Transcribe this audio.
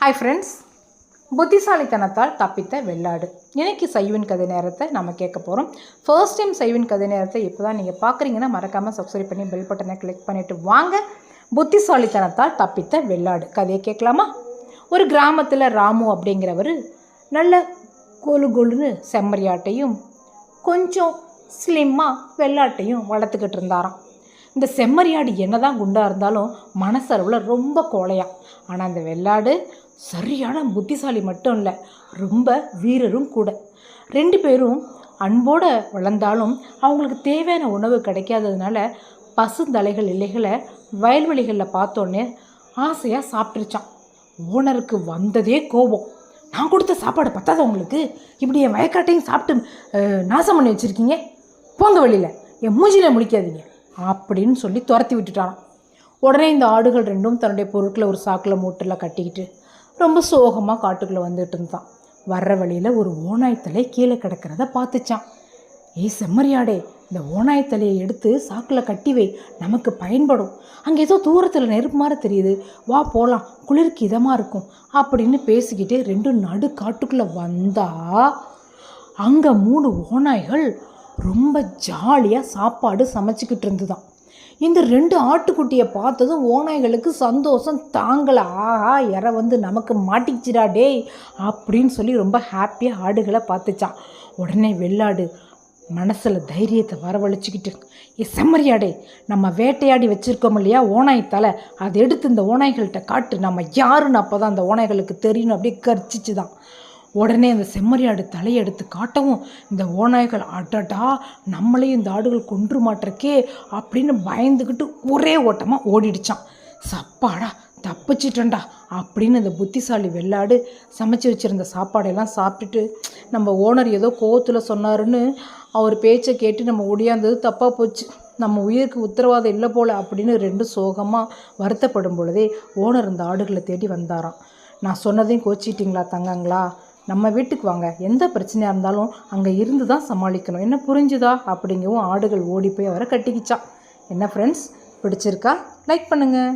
Hi friends புத்திசாலித்தனத்தால் தப்பித்த வெள்ளாடு. இன்னைக்கு சைவின் கதை நேரத்தை நம்ம கேட்க போகிறோம் ஃபர்ஸ்ட் டைம் சைவின் கதை நேரத்தை இப்போ தான் நீங்கள் பார்க்குறீங்கன்னா மறக்காமல் சப்ஸ்கிரைப் பண்ணி பெல் பட்டனை கிளிக் பண்ணிவிட்டு வாங்க. புத்திசாலித்தனத்தால் தப்பித்த வெள்ளாடு. கதையை கேட்கலாமா? ஒரு கிராமத்தில் ராமு அப்படிங்கிறவர் நல்ல கொலு கொலுன்னு செம்மறியாட்டையும் கொஞ்சம் ஸ்லிம்மாக வெள்ளாட்டையும் வளர்த்துக்கிட்டு இருந்தாராம். இந்த செம்மறியாடு என்னதான் குண்டாக இருந்தாலும் மனசளவில் ரொம்ப கோழையா. ஆனால் அந்த வெள்ளாடு சரியான புத்திசாலி மட்டும் இல்லை ரொம்ப வீரரும் கூட. ரெண்டு பேரும் அன்போடு வளர்ந்தாலும் அவங்களுக்கு தேவையான உணவு கிடைக்காததுனால பசுந்தலைகள் இலைகளை வயல்வெளிகளில் பார்த்தோன்னே ஆசையாக சாப்பிட்டுருச்சான் ஓனருக்கு வந்ததே கோபம். நான் கொடுத்த சாப்பாடு பத்தாத உங்களுக்கு? இப்படி என் வயக்காட்டையும் சாப்பிட்டு நாசம் பண்ணி வச்சுருக்கீங்க? போங்க வெளியில் என் மூஞ்சியில் முடிக்காதீங்க அப்படின்னு சொல்லி துரத்தி விட்டுட்டான் உடனே இந்த ஆடுகள் ரெண்டும் தன்னுடைய பொருட்களை ஒரு சாக்கில் மூட்டில் கட்டிக்கிட்டு ரொம்ப சோகமாக காட்டுக்குள்ளே வந்துட்டு இருந்தான். வர்ற வழியில் ஒரு ஓனாய்த்தலை கீழே கிடக்கிறத பார்த்துச்சான் ஏய் செம்மறியாடே இந்த ஓநாய்த்தலையை எடுத்து சாக்கில் கட்டி வை நமக்கு பயன்படும். அங்கே ஏதோ தூரத்தில் நெருப்பு மாதிரி தெரியுது. வா போகலாம் குளிருக்கு இதமாக இருக்கும் அப்படின்னு பேசிக்கிட்டே ரெண்டும் நடு காட்டுக்குள்ளே வந்தால் அங்கே மூணு ஓநாய்கள் ரொம்ப ஜாலியாக சாப்பாடு சமைச்சிக்கிட்டு இருந்துதான். இந்த ரெண்டு ஆட்டுக்குட்டியை பார்த்ததும் ஓநாய்களுக்கு சந்தோஷம் தாங்கலை ஆஹா இற வந்து நமக்கு மாட்டிக்கிச்சிடா டேய் அப்படின்னு சொல்லி ரொம்ப ஹாப்பியாக ஆடுகளை பார்த்துச்சான் உடனே வெள்ளாடு மனசில் தைரியத்தை வரவழைச்சிக்கிட்டு ஏ செம்மறியாடே நம்ம வேட்டையாடி வச்சுருக்கோம் இல்லையா ஓனாய் தலை? அதை எடுத்து இந்த ஓநாய்கள்கிட்ட காட்டு. நம்ம யாருன்னு அப்போ தான் அந்த ஓநாய்களுக்கு தெரியணும். அப்படியே கர்ச்சிச்சு தான் உடனே அந்த செம்மறியாடு தலையெடுத்து காட்டவும் இந்த ஓநாய்கள் அடடா நம்மளையும் இந்த ஆடுகள் கொன்று மாட்டிருக்கே அப்படின்னு பயந்துக்கிட்டு ஒரே ஓட்டமாக ஓடிடுச்சான் சப்பாடா தப்பிச்சிட்டேன்டா அப்படின்னு இந்த புத்திசாலி வெள்ளாடு சமைச்சு வச்சுருந்த சாப்பாடெல்லாம் சாப்பிட்டுட்டு நம்ம ஓனர் ஏதோ கோவத்தில் சொன்னாருன்னு அவர் பேச்சை கேட்டு நம்ம ஒடியாந்தது தப்பாக போச்சு. நம்ம உயிருக்கு உத்தரவாதம் இல்லை போல அப்படின்னு ரெண்டு சோகமாக வருத்தப்படும் பொழுதே ஓனர் இந்த ஆடுகளை தேடி வந்தாராம். நான் சொன்னதையும் கோச்சிட்டிங்களா தங்கங்களா? நம்ம வீட்டுக்கு வாங்க. எந்த பிரச்சனையாக இருந்தாலும் அங்கே இருந்து தான் சமாளிக்கணும். என்ன புரிஞ்சுதா? அப்படிங்கவும் ஆடுகள் ஓடி போய் அவரை கட்டிக்கிச்சான் என்ன ஃப்ரெண்ட்ஸ் பிடிச்சிருக்கா? லைக் பண்ணுங்கள்